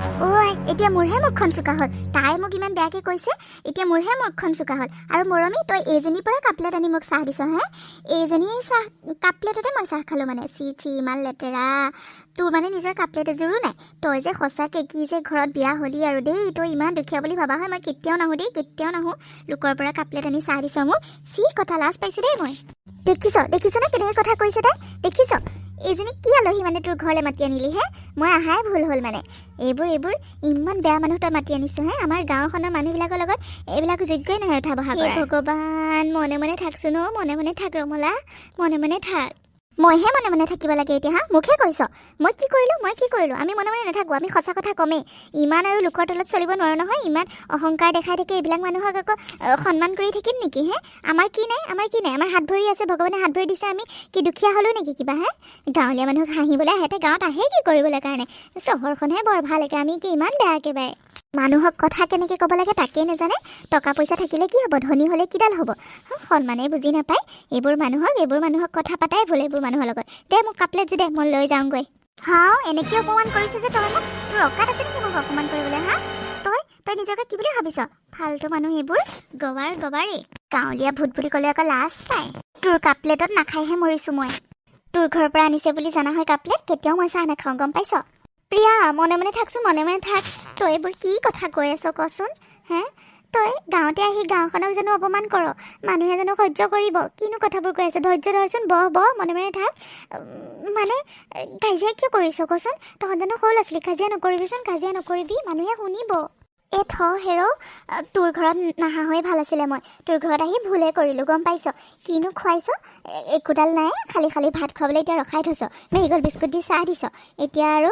ঐ এতিয়া মোৰহে মুখখন চোকা হ'ল। তাই মোক ইমান বেয়াকৈ কৈছে এতিয়া মোৰহে মুখখন চোকা হ'ল। আৰু মৰমী তই এইজনীৰ পৰা কাপলেট আনি মোক চাহ দিছ হে। এইজনীৰ চাহ কাপলেটতে মই চাহ খালোঁ মানে। চি চি ইমান লেতেৰা। তোৰ মানে নিজৰ কাপলেট এযোৰো নাই। তই যে সঁচাকৈ কি যে ঘৰত বিয়া হ'লি আৰু দেই তই ইমান দুখীয়া বুলি ভাবা হয় মই কেতিয়াও নাহোঁ দেই কেতিয়াও নাহোঁ। লোকৰ পৰা কাপলেট আনি চাহ দিছ মোক চি কথা লাজ পাইছোঁ দেই মই। দেখিছ দেখিছনে কেনেকৈ কথা কৈছে তাই? দেখিছ? এইজনী কি আলহী মানে তোৰ ঘৰলৈ মাতি আনিলি হে? মই অহাই ভুল হ'ল মানে। এইবোৰ এইবোৰ ইমান বেয়া মানুহ তই মাতি আনিছোঁ হে? আমাৰ গাঁওখনৰ মানুহবিলাকৰ লগত এইবিলাক যোগ্যই নহয় উঠা বহা ভগৱান মনে মনে থাকচোন অ' মনে মনে থাক ৰমলা মনে মনে থাক। মইহে মনে মনে থাকিব লাগে এতিয়া হা? মোকহে কৈছ। মই কি কৰিলোঁ? মই কি কৰিলোঁ? আমি মনে মনে নাথাকোঁ আমি সঁচা কথা কমেই। ইমান আৰু লোকৰ তলত চলিব নোৱাৰোঁ নহয় ইমান অহংকাৰ দেখাই থাকে এইবিলাক মানুহক আকৌ সন্মান কৰি থাকিম নেকি হে? আমাৰ কি নাই? আমাৰ কি নাই? আমাৰ হাত ভৰি আছে ভগৱানে হাত ভৰি দিছে আমি কি দুখীয়া হ'লোঁ নেকি কিবা হে? গাঁৱলীয়া মানুহক হাঁহিবলৈ আহে গাঁৱত আহে কি কৰিবলৈ কাৰণে? চহৰখনহে বৰ ভাল একে আমি কি ইমান বেয়া একেবাৰে? মানুহক কথা কেনেকৈ ক'ব লাগে তাকেই নাজানে? টকা পইচা থাকিলে কি হ'ব? ধনী হ'লে কিডাল হ'ব? সন্মানে বুজি নাপায়। এইবোৰ মানুহক এইবোৰ মানুহক কথা পাতাই ভুল এইবোৰ মানুহৰ লগত। দে মোক কাপলেট দে মই লৈ যাওঁগৈ। হাও এনেকৈ অপমান কৰিছোঁ যে তই মোক তোৰ অকাত আছে নেকি মোক অপমান কৰিবলৈ হা? তই তই নিজকে কি বুলি ভাবিছ? ফাল্টু মানুহ এইবোৰ গবাৰ গবাৰেই। গাঁৱলীয়া ভূত বুলি ক'লে আকৌ লাজ পায়। তোৰ কাপলেটত নাখাইহে মৰিছোঁ মই। তোৰ ঘৰৰ পৰা আনিছে বুলি জানা হয় কাপলেট কেতিয়াও মই চাহ নাখাওঁ গম পাইছ? প্ৰিয়া মনে মনে থাকচোন মনে মনে থাক। তই এইবোৰ কি কথা কৈ আছ কচোন হে? তই গাঁৱতে আহি গাঁওখনক জানো অপমান কৰ? মানুহে জানো সহ্য কৰিব। কিনো কথাবোৰ কৈ আছে? ধৈৰ্য ধৰচোন বহ বহ মনে মনে থাক। মানে কাজিয়া কিয় কৰিছ? কচোন। তহঁত জানো সৰু ল'ৰা ছোৱালী কাজিয়া নকৰিবিচোন কাজিয়া নকৰিবি। মানুহে শুনিব। এ থ হেৰ তোৰ ঘৰত নাহা হৈ ভাল আছিলে মই। তোৰ ঘৰত আহি ভুলে কৰিলোঁ গম পাইছ? কিনো খুৱাইছ? একোডাল নাই খালী খালী ভাত খুৱাবলৈ এতিয়া ৰখাই থৈছ। মেৰিগল বিস্কুট দি চাহ দিছ। এতিয়া আৰু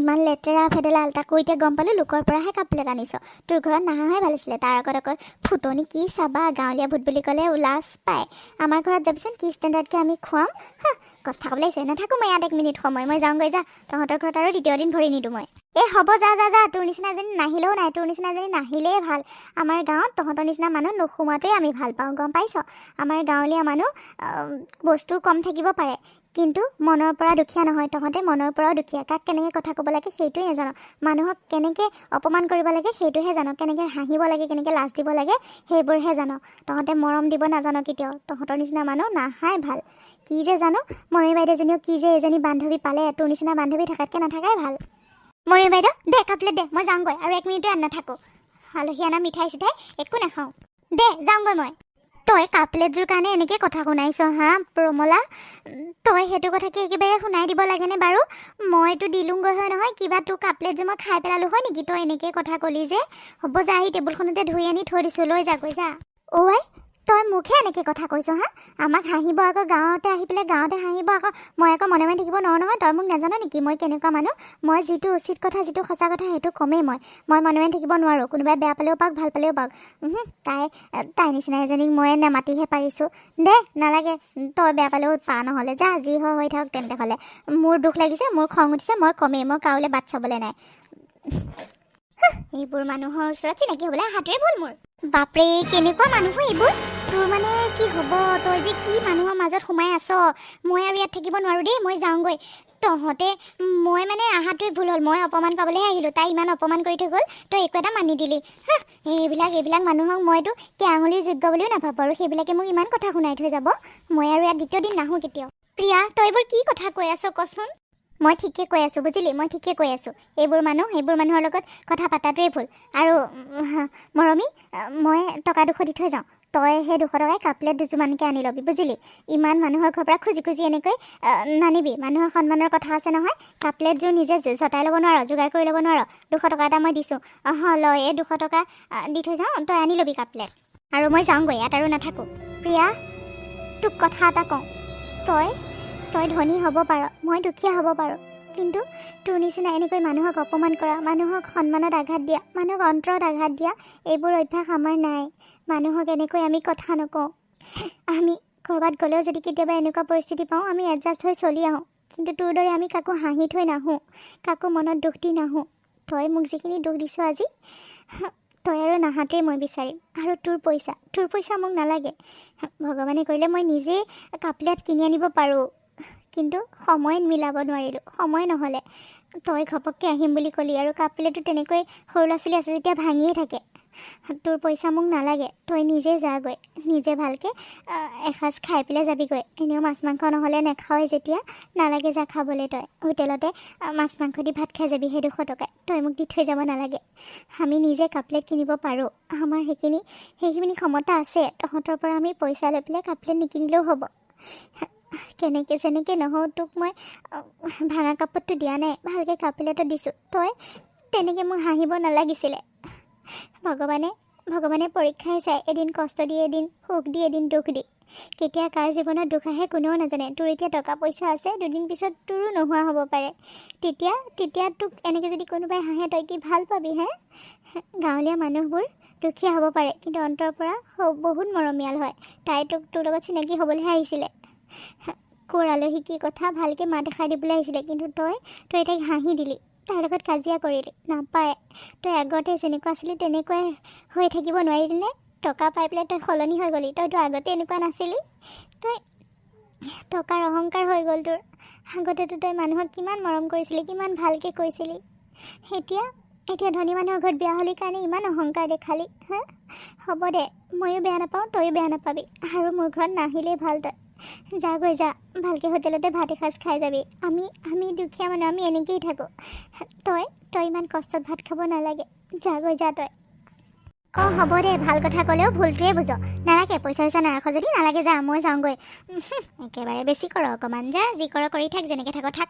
ইমান লেতেৰা ফেদেলা আল্টাকো এতিয়া গম পালোঁ লোকৰ পৰাহে কাপলেট আনিছ। তোৰ ঘৰত নাহা হৈ ভাল আছিলে। তাৰ আগত আকৌ ফুটনি কি চাবা গাঁৱলীয়া ভূত বুলি ক'লে লাজ পায়। আমাৰ ঘৰত যাবিচোন কি ষ্টেণ্ডাৰ্ডকৈ আমি খুৱাম? হা কথা ক'বলৈ আহিছে নাথাকোঁ মই ইয়াত এক মিনিট সময়। মই যাওঁগৈ যা। তহঁতৰ ঘৰত আৰু দ্বিতীয় দিন ভৰি নিদিওঁ মই। এই হ'ব যা যা যা তোৰ নিচিনা এজনী নাহিলেও নাই তোৰ নিচিনা এজনী নাহিলেই ভাল। আমাৰ গাঁৱত তহঁতৰ নিচিনা মানুহ নোসোমোৱাটোৱে আমি ভাল পাওঁ গম পাইছ? আমাৰ গাঁৱলীয়া মানুহ বস্তু কম থাকিব পাৰে কিন্তু মনৰ পৰা দুখীয়া নহয় তহঁতে মনৰ পৰাও দুখীয়া। কাক কেনেকৈ কথা ক'ব লাগে সেইটোৱে নাজানো। মানুহক কেনেকৈ অপমান কৰিব লাগে সেইটোহে জানো। কেনেকৈ হাঁহিব লাগে কেনেকৈ লাজ দিব লাগে সেইবোৰহে জানো। তহঁতে মৰম দিব নাজানো কেতিয়াও। তহঁতৰ নিচিনা মানুহ নাহাই ভাল। কি যে জানো? মৰমী বাইদেউজনীও কি যে এজনী বান্ধৱী পালে তোৰ নিচিনা বান্ধৱী থকাতকৈ নাথাকাই ভাল। মৰমী বাইদেউ। দে কাপলেট দে মই যাওঁগৈ আৰু এক মিনিটো আন নাথাকোঁ আলহী অনা মিঠাই চিঠাই একো নাখাওঁ। দে যাওঁগৈ মই। তই কাপলেটযোৰ কাৰণে এনেকৈ কথা শুনাইছ হা প্ৰমলা? তই সেইটো কথাকে একেবাৰে শুনাই দিব লাগেনে বাৰু? মইতো দিলোঁগৈ হয় নহয় কিবা তোৰ কাপলেটযোৰ মই খাই পেলালোঁ হয় নেকি? তই এনেকৈ কথা ক'লি যে। হ'ব যা আহি টেবুলখনতে ধুই আনি থৈ দিছোঁ লৈ যাগৈ যা। অ' আই তই মোকহে এনেকৈ কথা কৈছ হা? আমাক হাঁহিব আকৌ গাঁৱতে আহি পেলাই গাঁৱতে হাঁহিব আকৌ। মই আকৌ মনে মনে থাকিব নোৱাৰোঁ নহয়। তই মোক নাজান নেকি মই কেনেকুৱা মানুহ? মই যিটো উচিত কথা যিটো সঁচা কথা সেইটো কমেই মই। মই মনে মনে থাকিব নোৱাৰোঁ। কোনোবাই বেয়া পালেও পাওক ভাল পালেও পাওক। তাই তাই নিচিনা এজনীক মই নামাতিহে পাৰিছোঁ। দে নালাগে। তই বেয়া পালেও পা নহ'লে। যা যি হয় হৈ থাকক তেন্তে হ'লে। মোৰ দুখ লাগিছে মোৰ খং উঠিছে মই কমেই। মই কাৰোলৈ বাট চাবলৈ নাই। এইবোৰ মানুহৰ ওচৰত চিনাকি হ'বলৈ হাতোৱে ভুল মোৰ। বাপৰে কেনেকুৱা মানুহ এইবোৰ? তোৰ মানে কি হ'ব? তই যে কি মানুহৰ মাজত সোমাই আছ? মই আৰু ইয়াত থাকিব নোৱাৰোঁ দেই মই যাওঁগৈ। তহঁতে মই মানে আহাটোৱে ভুল হ'ল। মই অপমান পাবলৈহে আহিলোঁ। তাই ইমান অপমান কৰি থৈ গ'ল তই একো এটা মানি দিলি। হা এইবিলাক এইবিলাক মানুহক মইতো কেয়াঙুলিৰ যোগ্য বুলিও নাভাবোঁ আৰু সেইবিলাকে মোক ইমান কথা শুনাই থৈ যাব। মই আৰু ইয়াত দ্বিতীয় দিন নাহোঁ কেতিয়াও। প্ৰিয়া তই এইবোৰ কি কথা কৈ আছ? কচোন। মই ঠিকে কৈ আছোঁ বুজিলি? মই ঠিকে কৈ আছোঁ। এইবোৰ মানুহ এইবোৰ মানুহৰ লগত কথা পাতাটোৱেই ভুল। আৰু মৰমী মই টকা দুশ দি থৈ যাওঁ। তই সেই দুশ টকাই কাপলেট দুযোৰমানকৈ আনি ল'বি বুজিলি? ইমান মানুহৰ ঘৰৰ পৰা খুজি খুজি এনেকৈ নানিবি। মানুহৰ সন্মানৰ কথা আছে নহয়। কাপলেটযোৰ নিজে জ- জতাই ল'ব নোৱাৰ যোগাৰ কৰি ল'ব নোৱাৰ। দুশ টকা এটা মই দিছোঁ। অহ লয় এই দুশ টকা দি থৈ যাওঁ তই আনি ল'বি কাপলেট আৰু মই যাওঁগৈ ইয়াত আৰু নাথাকোঁ। প্ৰিয়া তোক কথা এটা কওঁ। তই তই ধনী হ'ব পাৰ মই দুখীয়া হ'ব পাৰোঁ। কিন্তু তোৰ নিচিনা এনেকৈ মানুহক অপমান কৰা মানুহক সন্মানত আঘাত দিয়া মানুহক অন্তৰত আঘাত দিয়া এইবোৰ অভ্যাস আমাৰ নাই। মানুহক এনেকৈ আমি কথা নকওঁ। আমি ক'ৰবাত গ'লেও যদি কেতিয়াবা এনেকুৱা পৰিস্থিতি পাওঁ আমি এডজাষ্ট হৈ চলি আহোঁ। কিন্তু তোৰ দৰে আমি কাকো হাঁহি থৈ নাহোঁ কাকো মনত দুখ দি নাহোঁ। তই মোক যিখিনি দুখ দিছ আজি তই আৰু নাহাতেই মই বিচাৰিম। আৰু তোৰ পইচা তোৰ পইচা মোক নালাগে। ভগৱানে কৰিলে মই নিজেই কাপলেট কিনি আনিব পাৰোঁ। কিন্তু সময় মিলাব নোৱাৰিলোঁ। সময় নহ'লে। তই ঘপককৈ আহিম বুলি ক'লি আৰু কাপ প্লেটো তেনেকৈ সৰু ল'ৰা ছোৱালী আছে যেতিয়া ভাঙিয়ে থাকে। তোৰ পইচা মোক নালাগে তই নিজে যাগৈ। নিজে ভালকৈ এসাঁজ খাই পেলাই যাবিগৈ। এনেও মাছ মাংস নহ'লে নাখাওঁৱেই যেতিয়া। নালাগে যা খাবলৈ তই। হোটেলতে মাছ মাংস দি ভাত খাই যাবি সেই দুশ টকাই। তই মোক দি থৈ যাব নালাগে। আমি নিজে কাপলেট কিনিব পাৰোঁ। আমাৰ সেইখিনি সেইখিনি ক্ষমতা আছে। তহঁতৰ পৰা আমি পইচা লৈ পেলাই কাপলেট নিকিনিলেও হ'ব। কেনেকৈ যেনেকৈ নহওক তোক মই ভাঙা কাপতটো দিয়া নাই ভালকৈ কাপলেটো দিছোঁ। তই তেনেকৈ মোক হাঁহিব নালাগিছিলে। ভগৱানে ভগৱানে পৰীক্ষাই চায় এদিন কষ্ট দি এদিন সুখ দি এদিন দুখ দি। কেতিয়া কাৰ জীৱনত দুখ আহে কোনেও নাজানে। তোৰ এতিয়া টকা পইচা আছে দুদিন পিছত তোৰো নোহোৱা হ'ব পাৰে। তেতিয়া তেতিয়া তোক এনেকৈ যদি কোনোবাই হাঁহে তই কি ভাল পাবি হে? গাঁৱলীয়া মানুহবোৰ দুখীয়া হ'ব পাৰে কিন্তু অন্তৰ পৰা বহুত মৰমীয়াল হয়। তাই তোক তোৰ লগত চিনাকি হ'বলৈহে আহিছিলে। ক'ৰ আলহী কি কথা ভালকৈ মাত এষাৰ দিবলৈ আহিছিলে কিন্তু তই তই তাইক হাঁহি দিলি তাইৰ লগত কাজিয়া কৰিলি নাপায়। তই আগতে যেনেকুৱা আছিলি তেনেকুৱাই হৈ থাকিব নোৱাৰিলি নে টকা পাই পেলাই তই সলনি হৈ গ'লি তইতো আগতে এনেকুৱা নাছিলি। তই টকাৰ অহংকাৰ হৈ গ'ল তোৰ। আগতেতো তই মানুহক কিমান মৰম কৰিছিলি কিমান ভালকৈ কৈছিলি। এতিয়া এতিয়া ধনী মানুহৰ ঘৰত বিয়া হ'লি কাৰণে ইমান অহংকাৰ দেখালি হা? হ'ব দে ময়ো বেয়া নাপাওঁ তয়ো বেয়া নাপাবি আৰু মোৰ ঘৰত নাহিলেই ভাল তই। যা গৈ যা ভালকৈ হোটেলতে ভাত এসাঁজ খাই যাবি। আমি আমি দুখীয়া মানুহ আমি এনেকৈয়ে থাকোঁ। তই তই ইমান কষ্টত ভাত খাব নালাগে। যা গৈ যা তই। অঁ হ'ব দে ভাল কথা ক'লেও ভুলটোৱে বুজ। নালাগে পইচা চইচা নাৰাখ যদি নালাগে যা মই যাওঁগৈ। একেবাৰে বেছি কৰ অকণমান যা যি কৰ কৰি থাক যেনেকৈ থাক থাক।